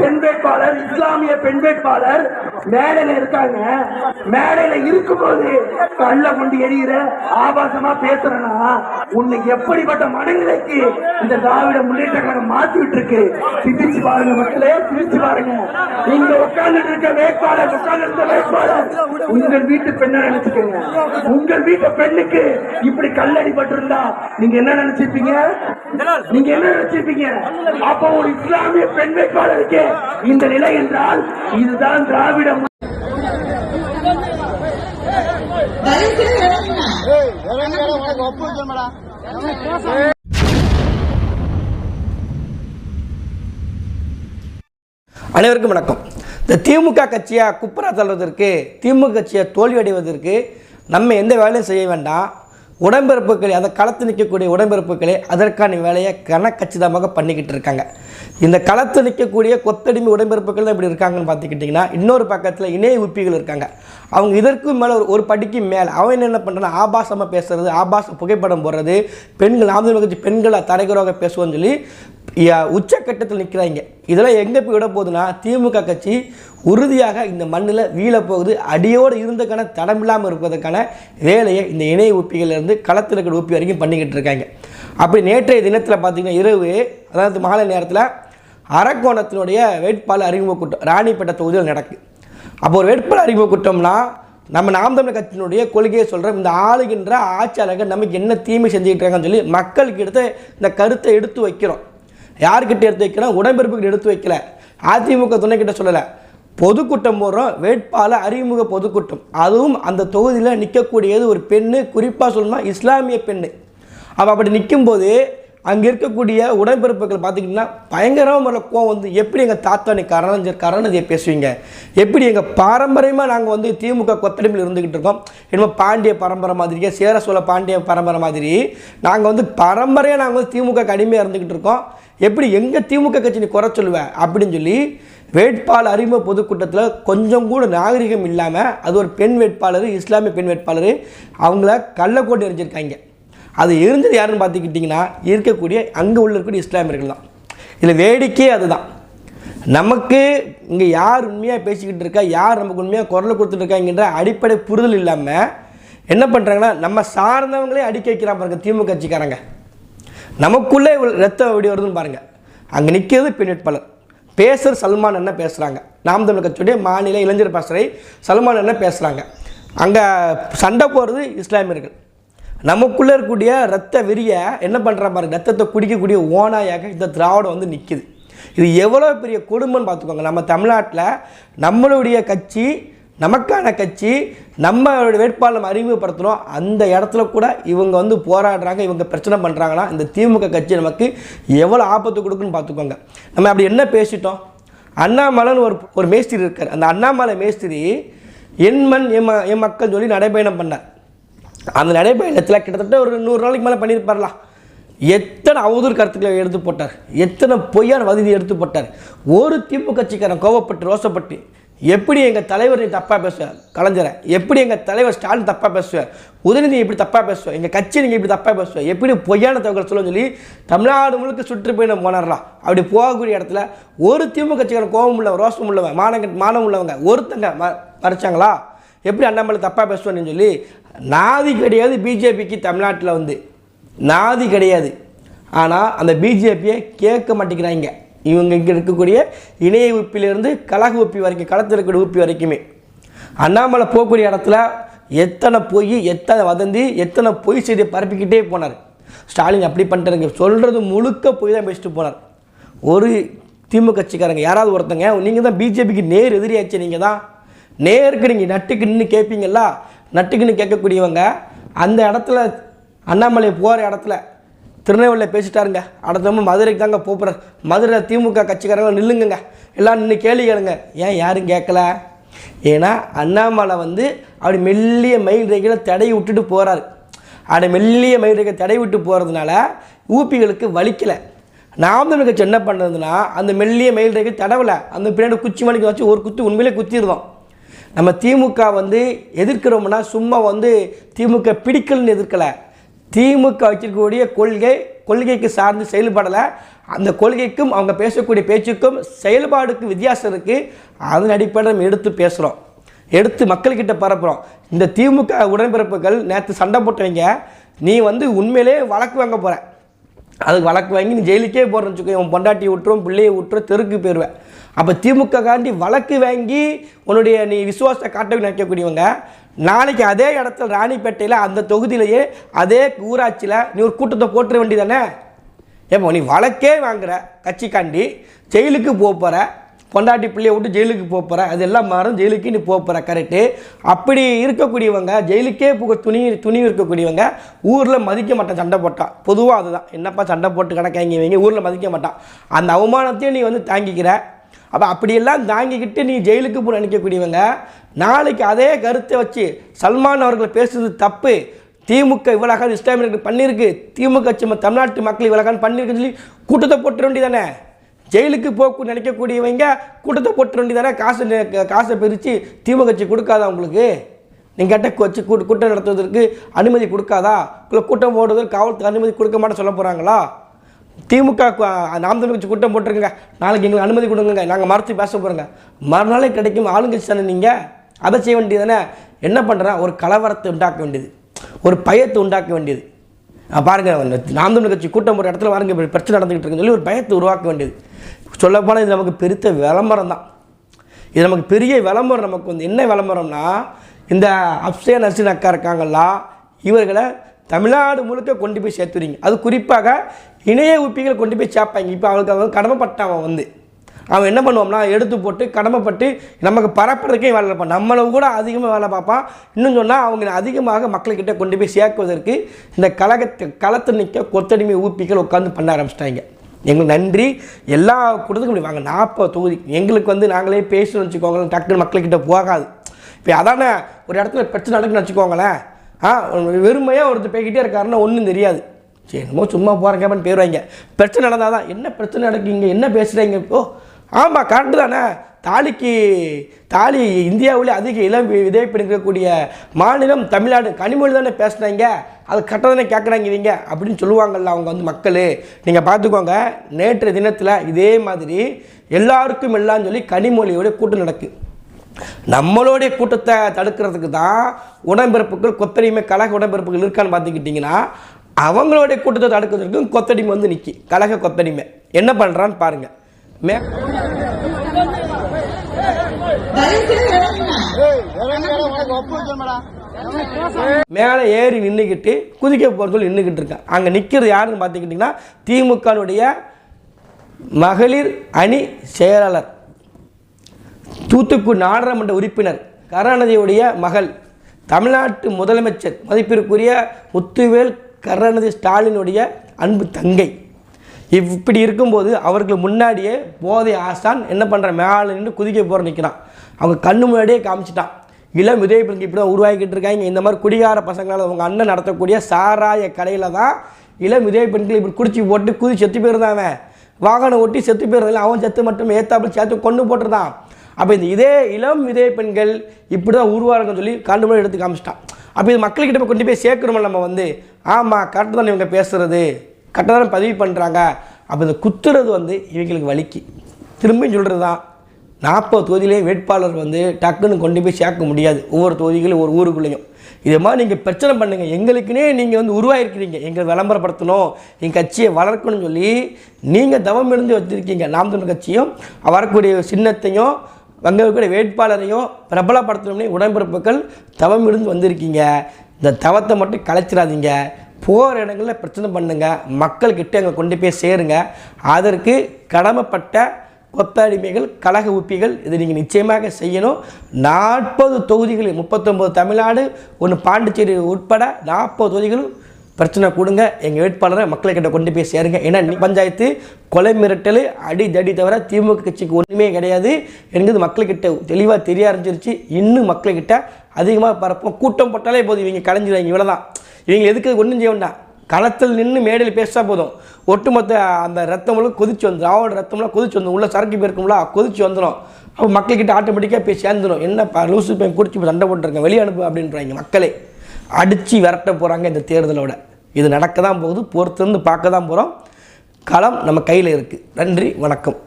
பெண் வேட்பாளர் இஸ்லாமிய பெண் வேட்பாளர் மேடையில இருக்காங்க. மேடையில இருக்கும்போது கல்ல கொண்டு எரியிற ஆபாசமா பேசுறனா உன்னை எப்படிப்பட்ட மனநிலைக்கு இந்த திராவிட முன்னேற்ற கழகம் மாத்தி விட்டு இருக்கு சிந்திச்சு பாருங்க மக்களே சிந்திச்சு பாருங்க. நீங்க உட்கார்ந்துட்டு இருக்க வேட்பாளர் உட்கார்ந்து இருந்த உங்கள் வீட்டு பெண்ணை நினைச்சுக்கோங்க. உங்கள் வீட்டு பெண்ணுக்கு இப்படி கல்லடி பட்டிருந்தா நீங்க என்ன நினைச்சிருப்பீங்க? நீங்க என்ன நினைச்சிருப்பீங்க? அப்போ ஒரு இஸ்லாமிய பெண் வேட்பாளருக்கு இந்த நிலை என்றால் இதுதான் திராவிட மு- அனைவருக்கும் வணக்கம். இந்த திமுக கட்சியாக குப்பரா தள்ளுவதற்கு திமுக கட்சியை தோல்வியடைவதற்கு நம்ம எந்த வேலையும் செய்ய வேண்டாம். உடன்பிறப்புகளை அதை களத்து நிற்கக்கூடிய உடன்பிறப்புகளை அதற்கான வேலையை கனக்கச்சிதமாக பண்ணிக்கிட்டு இருக்காங்க. இந்த களத்தில் நிற்கக்கூடிய கொத்தடிமை உடன்பிறப்புகள் தான் இப்படி இருக்காங்கன்னு பார்த்துக்கிட்டிங்கன்னா இன்னொரு பக்கத்தில் இணைய உப்பிகள் இருக்காங்க. அவங்க இதற்கும் மேலே ஒரு ஒரு படிக்கு மேலே அவன் என்ன பண்ணுறான் ஆபாசமாக பேசுறது ஆபாச புகைப்படம் போடுறது பெண்கள் ஆந்திர கட்சி பெண்களை தடைகுறவாக பேசுவோன்னு சொல்லி உச்சக்கட்டத்தில் நிற்கிறாங்க இதெல்லாம் எங்கே போய் விட போகுதுன்னா திமுக கட்சி உறுதியாக இந்த மண்ணில் வீழ போகுது. அடியோடு இருந்தக்கான தடமில்லாமல் இருப்பதற்கான வேலையை இந்த இணைய உப்பிகளிலிருந்து களத்தில் இருக்கிற உப்பி வரைக்கும் பண்ணிக்கிட்டு இருக்காங்க. அப்படி நேற்றைய தினத்தில் பார்த்தீங்கன்னா இரவு அதாவது மாலை நேரத்தில் அரக்கோணத்தினுடைய வேட்பாளர் அறிமுக கூட்டம் ராணிப்பேட்டை தொகுதியில் நடக்குது அப்போ ஒரு வேட்பாளர் அறிமுக கூட்டம்னா நம்ம நாம் தமிழர் கட்சியினுடைய கொள்கையை சொல்கிறோம் இந்த ஆளுகின்ற ஆட்சியாளர்கள் நமக்கு என்ன தீமை செஞ்சுக்கிட்டு இருக்காங்கன்னு சொல்லி மக்களுக்கு எடுத்து இந்த கருத்தை எடுத்து வைக்கிறோம். யார்கிட்ட எடுத்து வைக்கிறோம்? உடன்பிறப்புக்கிட்ட எடுத்து வைக்கல. அதிமுக துணைக்கிட்ட சொல்லலை. பொதுக்கூட்டம் போடுறோம். வேட்பாளர் அறிமுக பொதுக்கூட்டம். அதுவும் அந்த தொகுதியில் நிற்கக்கூடியது ஒரு பெண்ணு குறிப்பாக சொல்லணும்னா இஸ்லாமிய பெண்ணு. அவள் அப்படி நிற்கும்போது அங்கே இருக்கக்கூடிய உடன்பிறப்புகள் பார்த்துக்கிட்டிங்கன்னா பயங்கரமாக முறையில் கோவம் வந்து எப்படி எங்கள் தாத்தா நீ கரணஞ்சர் கரணதியை பேசுவீங்க? எப்படி எங்கள் பாரம்பரியமாக நாங்கள் வந்து திமுக கொத்தடிமையில் இருந்துக்கிட்டு இருக்கோம்? என்னமோ பாண்டிய பரம்பரை மாதிரியே சேர சோழ பாண்டிய பரம்பரை மாதிரி நாங்கள் வந்து பரம்பரையாக நாங்கள் வந்து திமுக கடுமையாக இருந்துக்கிட்டு இருக்கோம். எப்படி எங்கள் திமுக கட்சி நீ குறை சொல்லுவேன் அப்படின்னு சொல்லி வேட்பாளர் அறிமுக பொதுக்கூட்டத்தில் கொஞ்சம் கூட நாகரிகம் இல்லாமல் அது ஒரு பெண் வேட்பாளர் இஸ்லாமிய பெண் வேட்பாளர் அவங்கள கள்ளக்கோட்டு எரிஞ்சிருக்காங்க அது இருந்தது யாருன்னு பார்த்துக்கிட்டிங்கன்னா இருக்கக்கூடிய அங்கே உள்ள இருக்கக்கூடிய இஸ்லாமியர்கள் தான். இதில் வேடிக்கையே அதுதான். நமக்கு இங்கே யார் உண்மையாக பேசிக்கிட்டு இருக்கா யார் நமக்கு உண்மையாக குரல் கொடுத்துட்டு இருக்காங்கன்ற அடிப்படை புரிதல் இல்லாமல் என்ன பண்ணுறாங்கன்னா நம்ம சார்ந்தவங்களே அடிக்க வைக்கிறான் பாருங்கள் திமுக கட்சிக்காரங்க. நமக்குள்ளே இவ்வளவு ரத்தம் எப்படி வருதுன்னு பாருங்கள் அங்கே நிற்கிறது பெண் பேசுகிற சல்மான் என்ன பேசுகிறாங்க நாம் தமிழ் கட்சியுடைய மாநில இளைஞர் பாசறை சல்மான் என்ன பேசுகிறாங்க அங்கே சண்டை போடுறது இஸ்லாமியர்கள். நமக்குள்ளே இருக்கக்கூடிய ரத்த வெறிய என்ன பண்ணுறா பாருங்க ரத்தத்தை குடிக்கக்கூடிய ஓனாயாக இந்த திராவிடம் வந்து நிற்கிது இது எவ்வளோ பெரிய கொடுமைன்னு பார்த்துக்கோங்க. நம்ம தமிழ்நாட்டில் நம்மளுடைய கட்சி நமக்கான கட்சி நம்ம வேட்பாளர் அறிமுகப்படுத்துகிறோம் அந்த இடத்துல கூட இவங்க வந்து போராடுறாங்க இவங்க பிரச்சனை பண்ணுறாங்கன்னா இந்த திமுக கட்சி நமக்கு எவ்வளோ ஆபத்து கொடுக்குன்னு பார்த்துக்கோங்க. நம்ம அப்படி என்ன பேசிட்டோம்? அண்ணாமலைன்னு ஒரு ஒரு மேஸ்திரி இருக்கார். அந்த அண்ணாமலை மேஸ்திரி என் மண் என் மக்கள் சொல்லி நடைபயணம் பண்ணார். அந்த நடைபயணத்தில் கிட்டத்தட்ட ஒரு நூறு நாளைக்கு மேலே பண்ணியிருப்பார்லாம் எத்தனை அவதூறு கருத்துக்களை எடுத்து போட்டார். எத்தனை பொய்யான வதந்தி எடுத்து போட்டார். ஒரு திமுக கட்சிக்காரன் கோவப்பட்டு ரோசப்பட்டு எப்படி எங்கள் தலைவர் நீ தப்பாக பேசுவார் கலைஞரை எப்படி எங்கள் தலைவர் ஸ்டாலின் தப்பாக பேசுவார் உதயநிதி எப்படி தப்பாக பேசுவார் எங்கள் கட்சி நீங்கள் இப்படி தப்பாக பேசுவார் எப்படி பொய்யான தகவல் சொல்லுன்னு சொல்லி தமிழ்நாடு முழுக்க சுற்றுப்பயணம் போனார்லாம் அப்படி போகக்கூடிய இடத்துல ஒரு திமுக கட்சிக்காரன் கோபம் உள்ளவன் ரோசம் உள்ளவன் மானங்க மானம் உள்ளவங்க ஒருத்தங்க ம மறைச்சாங்களா? எப்படி அண்ணாமலை தப்பாக பேசுவான்னு சொல்லி நாதி கிடையாது பிஜேபிக்கு தமிழ்நாட்டில் வந்து. நாதி கிடையாது. ஆனால் அந்த பிஜேபியை கேட்க மாட்டேங்கிறாங்க. இவங்க இங்கே இருக்கக்கூடிய இணைய உப்பிலிருந்து கழக உப்பி வரைக்கும் களத்தில் இருக்கக்கூடிய உப்பி வரைக்குமே. அண்ணாமலை போகக்கூடிய இடத்துல எத்தனை பொய் எத்தனை வதந்தி எத்தனை பொய் செய்தியை பரப்பிக்கிட்டே போனார். ஸ்டாலின் அப்படி பண்ணிட்டாருங்க. சொல்கிறது முழுக்க பொய் தான் பேசிட்டு போனார். ஒரு திமுக கட்சிக்காரங்க யாராவது ஒருத்தங்க நீங்கள் தான் பிஜேபிக்கு நேர் எதிரியாச்சு நீங்கள் தான் நேருக்கு நீங்கள் நட்டுக்கு நின்று கேட்பீங்களா நட்டுக்குன்னு கேட்கக்கூடியவங்க அந்த இடத்துல அண்ணாமலை போகிற இடத்துல திருநெல்வேலியில் பேசிட்டாருங்க. அடுத்தவங்க மதுரைக்கு தாங்க போகிறார் மதுரை திமுக கட்சிக்காரங்க நில்லுங்கங்க. எல்லாம் நின்று கேள்வி கேளுங்க. ஏன் யாரும் கேட்கல? ஏன்னா அண்ணாமலை வந்து அப்படி மெல்லிய மயில் ரேகையில் தடை விட்டுட்டு போகிறாரு அப்படி மெல்லிய மயில் ரேகை தடை விட்டு போகிறதுனால ஊப்பிகளுக்கு வலிக்கலை. நாம் கட்சி என்ன பண்ணுறதுன்னா அந்த மெல்லிய மயில் ரேகை தடவலை. அந்த பின்னாடி குச்சி மணிக்கு வச்சு ஒரு குத்து உண்மையிலே குத்திடுவோம் நம்ம திமுக வந்து எதிர்க்கிறோம்னா சும்மா வந்து திமுக பிடிக்கலன்னு எதிர்க்கலை. திமுக வச்சிருக்கக்கூடிய கொள்கை கொள்கைக்கு சார்ந்து செயல்படலை. அந்த கொள்கைக்கும் அவங்க பேசக்கூடிய பேச்சுக்கும் செயல்பாடுக்கும் வித்தியாசம் இருக்குது அதன் அடிப்படையில் நம்ம எடுத்து பேசுகிறோம் எடுத்து மக்கள்கிட்ட பரப்புகிறோம் இந்த திமுக உடன்பிறப்புகள் நேற்று சண்டை போட்டவங்க நீ வந்து உண்மையிலே வழக்கு வாங்க போகிற அதுக்கு வழக்கு வாங்கி நீ ஜெயிலுக்கே போகிறேன்னு வச்சுக்கோ உன் பொண்டாட்டி விட்டுரும் பிள்ளையை விட்டுரும் தெருக்கு போயிடுவேன் அப்போ திமுக காண்டி வழக்கு வாங்கி உன்னுடைய நீ விசுவாசத்தை காட்ட நினைக்கக்கூடியவங்க நாளைக்கு அதே இடத்துல ராணிப்பேட்டையில் அந்த தொகுதியிலேயே அதே ஊராட்சியில் நீ ஒரு கூட்டத்தை போட்டுற வேண்டியதானே? ஏப்போ நீ வழக்கே வாங்குற கட்சிக்காண்டி ஜெயிலுக்கு போக போகிற பொண்டாட்டி பிள்ளைய விட்டு ஜெயிலுக்கு போக போகிற அதெல்லாம் மாறும் ஜெயிலுக்கு நீ போக போகிற கரெக்டு அப்படி இருக்கக்கூடியவங்க ஜெயிலுக்கே போக துணி துணி இருக்கக்கூடியவங்க ஊரில் மதிக்க மாட்டான் சண்டை போட்டான் பொதுவாக அதுதான். என்னப்பா சண்டை போட்டு கணக்காங்க இவங்க ஊரில் மதிக்க மாட்டான். அந்த அவமானத்தையும் நீ வந்து தாங்கிக்கிற. அப்போ அப்படியெல்லாம் தாங்கிக்கிட்டு நீ ஜெயிலுக்கு போய் நினைக்கக்கூடியவங்க நாளைக்கு அதே கருத்தை வச்சு சல்மான் அவர்கள் பேசுறது தப்பு. திமுக இவ்வளோ இஸ்லாமியர்கள் பண்ணியிருக்கு. திமுக சும்மா தமிழ்நாட்டு மக்கள் இவ்வளோ பண்ணியிருக்குன்னு சொல்லி கூட்டத்தை போட்டுற வேண்டியதானே? ஜெயிலுக்கு போக்கு நினைக்கக்கூடியவங்க கூட்டத்தை போட்டுற வேண்டியதானே? காசு காசை பிரித்து திமுக கட்சி கொடுக்காதா உங்களுக்கு? நீங்கள் கேட்ட வச்சு கூட்டம் நடத்துவதற்கு அனுமதி கொடுக்காதா? இல்லை கூட்டம் போடுவதற்கு காவல்துறை அனுமதி கொடுக்க மாட்டேன் சொல்ல போகிறாங்களா திமுக நாம் தமிழ் கட்சி கூட்டம் போட்டிருக்கங்க. நாளைக்கு எங்களுக்கு அனுமதி கொடுங்க நாங்கள் மறுத்து பேச போகிறோங்க மறுநாளே கிடைக்கும் ஆளுங்கட்சி தானே நீங்கள் அதை செய்ய வேண்டியது தானே? என்ன பண்ணுறேன் ஒரு கலவரத்தை உண்டாக்க வேண்டியது. ஒரு பயத்தை உண்டாக்க வேண்டியது. பாருங்கள் நாம் தமிழ் கட்சி கூட்டம் போகிற இடத்துல பாருங்க பிரச்சனை நடந்துக்கிட்டு இருக்குன்னு சொல்லி ஒரு பயத்தை உருவாக்க வேண்டியது. சொல்லப்போனால் இது நமக்கு பெருத்த விளம்பரம் தான். இது நமக்கு பெரிய விளம்பரம். நமக்கு வந்து என்ன விளம்பரம்னா இந்த அப்சே நர்சின் அக்கா இருக்காங்களா இவர்களை தமிழ்நாடு முழுக்க கொண்டு போய் சேர்த்துறீங்க. அது குறிப்பாக இணைய உப்பிகள் கொண்டு போய் சேர்ப்பாங்க இப்போ அவளுக்கு அவன் கடமைப்பட்டான் அவன் வந்து. அவன் என்ன பண்ணுவான்னா எடுத்து போட்டு கடமைப்பட்டு நமக்கு பரப்புறதுக்கே வேலை பார்ப்பான் நம்மளை கூட அதிகமாக வேலை பார்ப்பான். இன்னும் சொன்னால் அவங்க அதிகமாக மக்கள்கிட்ட கொண்டு போய் சேர்க்குவதற்கு இந்த கழகத்தை களத்து நிற்க கொத்தடிமை ஊப்பிகள் உட்காந்து பண்ண ஆரம்பிச்சிட்டாங்க. எங்களுக்கு நன்றி. எல்லா கூட்டத்துக்கும் இப்படி வாங்க. நாற்பது தொகுதி. எங்களுக்கு வந்து நாங்களே பேசணும்னு வச்சுக்கோங்களேன். டக்குன்னு மக்கள்கிட்ட போகாது. இப்போ அதானே ஒரு இடத்துல பிரச்சனை நடக்குன்னு வச்சுக்கோங்களேன். ஆ வெறுமையாக ஒருத்தர் போய்கிட்டே இருக்காருன்னா ஒன்றும் தெரியாது. சரி என்னமோ சும்மா போகிறேன் கேப்பன்னு போயிடுவாங்க பிரச்சனை நடந்தால் தான் என்ன பிரச்சனை நடக்குங்க என்ன பேசுகிறீங்க ஓ ஆமாம் கரெக்டு தானே. தாலிக்கு தாலி இந்தியாவிலே அதிக இளம் வி- விதைப்பு மாநிலம் தமிழ்நாடு. கனிமொழி தானே பேசுனாங்க அது கரெக்டாக தானே கேட்குறாங்க இவங்க? அப்படின்னு சொல்லுவாங்கல்ல அவங்க வந்து மக்கள். நீங்கள் பார்த்துக்கோங்க நேற்று தினத்தில் இதே மாதிரி எல்லாருக்கும் எல்லாம் சொல்லி கனிமொழியோடைய கூட்டம் நடக்கு. நம்மளுடைய கூட்டத்தை தடுக்கிறதுக்கு தான் உடம்பிறப்புகள் கொத்தடிமை கழக உடம்பிறப்புகள் இருக்கான்னு பார்த்துக்கிட்டிங்கன்னா அவங்களுடைய கூட்டத்தை தடுக்கிறதுக்கும் கொத்தடிமை வந்து நிற்கி கழக கொத்தடிமை என்ன பண்ணுறான்னு பாருங்கள் மே. மேலே ஏறி நின்றுக்கிட்டு குதிக்க போகிற சொல்லி நின்றுக்கிட்டு இருக்கான் அங்கே நிற்கிறது யாருன்னு பார்த்துக்கிட்டிங்கன்னா திமுகனுடைய மகளிர் அணி செயலாளர் தூத்துக்குடி நாடாளுமன்ற உறுப்பினர் கருணாநிதியுடைய மகள் தமிழ்நாட்டு முதலமைச்சர் மதிப்பிற்குரிய முத்துவேல் கருணாநிதி ஸ்டாலினுடைய அன்பு தங்கை. இப்படி இருக்கும்போது அவருக்கு முன்னாடியே போதை ஆசான் என்ன பண்ணுற மேலே நின்று குதிக்க போகிற நிற்கிறான் அவங்க கண்ணு முன்னாடியே காமிச்சிட்டான். இளம் விதைப்பிற்கு இப்படி தான் உருவாக்கிட்டு இருக்காங்க. இந்த மாதிரி குடிகார பசங்களால் அவங்க அண்ணன் நடத்தக்கூடிய சாராய கடையில் தான் இளம் விதை பெண்கள் இப்படி குடிச்சு போட்டு குதி செத்து போயிருந்தான் அவன். வாகனம் ஓட்டி செத்து போயிருந்தால அவன் செத்து மட்டும். ஏத்தாப்பில் சேர்த்து கொண்டு போட்டிருந்தான். அப்போ இந்த இதே இளம் இதே பெண்கள் இப்படி தான் உருவாருங்கன்னு சொல்லி கண்டு எடுத்து காமிச்சிட்டான். அப்போ இது மக்கள்கிட்ட போய் கொண்டு போய் சேர்க்கணுமா நம்ம வந்து. ஆமாம் கரெக்டாக தானே இவங்க பேசுறது. கரெக்டாக தானே பதிவு பண்ணுறாங்க அப்போ இந்த குத்துறது வந்து இவங்களுக்கு வலிக்கு. திரும்பியும் சொல்கிறது தான் நாற்பது தொகுதியிலே வேட்பாளர் வந்து டக்குன்னு கொண்டு போய் சேர்க்க முடியாது. ஒவ்வொரு தொகுதிகளும் ஒரு ஊருக்குள்ளேயும். இதே மாதிரி நீங்கள் பிரச்சனை பண்ணுங்கள் எங்களுக்குன்னே நீங்கள் வந்து உருவாயிருக்கிறீங்க. எங்களை விளம்பரப்படுத்தணும். எங்கள் கட்சியை வளர்க்கணும்னு சொல்லி நீங்கள் தவம் இருந்து வச்சுருக்கீங்க. நாம் தமிழ் கட்சியும் வரக்கூடிய சின்னத்தையும் வங்கக்கூடிய வேட்பாளரையும் பிரபலப்படுத்தணும்னே உடன்பிறப்புகள் தவம் இருந்து வந்திருக்கீங்க. இந்த தவத்தை மட்டும் கலைச்சிடாதீங்க. போகிற இடங்களில் பிரச்சனை பண்ணுங்க. மக்கள்கிட்ட அங்கே கொண்டு போய் சேருங்க. அதற்கு கடமைப்பட்ட கொத்தடிமைகள் கழக உப்பிகள் இதை நீங்கள் நிச்சயமாக செய்யணும். நாற்பது தொகுதிகளில் முப்பத்தொம்போது தமிழ்நாடு ஒன்று பாண்டிச்சேரி உட்பட நாற்பது தொகுதிகளும் பிரச்சனை கொடுங்க. எங்கள் வேட்பாளரை மக்கள்கிட்ட கொண்டு போய் சேருங்க. ஏன்னா பஞ்சாயத்து கொலை மிரட்டல் அடி தடி தவிர திமுக கட்சிக்கு ஒன்றுமே கிடையாது என்கிறது மக்கள்கிட்ட தெளிவாக தெரிய ஆரம்பிச்சிருச்சு. இன்னும் மக்கள்கிட்ட அதிகமாக பரப்போம். கூட்டம் போட்டாலே போதும். இவங்க கலைஞ்சிருவாங்க. இவ்வளோதான் இவங்க எதுக்கு ஒன்றும் செய்ய வேண்டாம். களத்தில் நின்று மேடையில் பேசினா போதும். ஒட்டுமொத்த அந்த ரத்தமெல்லாம் கொதிச்சு வந்துடும் திராவிட ரத்தம்லாம் கொதிச்சு வந்துடும் உள்ள சரக்கு போயிருக்கும்ல கொதிச்சு வந்துடும் அப்போ மக்கள்கிட்ட ஆட்டோமேட்டிக்காக போய் சேர்ந்துடும் என்ன லூசு பையன் குடிச்சு சண்டை போட்டுருக்கேன் வெளியே அனுப்பு அப்படின்றாங்க மக்களே. அடித்து விரட்ட போகிறாங்க இந்த தேர்தலோட. இது நடக்க தான் போகுது பொறுத்திருந்து பார்க்க தான் போகிறோம் களம் நம்ம கையில் இருக்குது நன்றி வணக்கம்.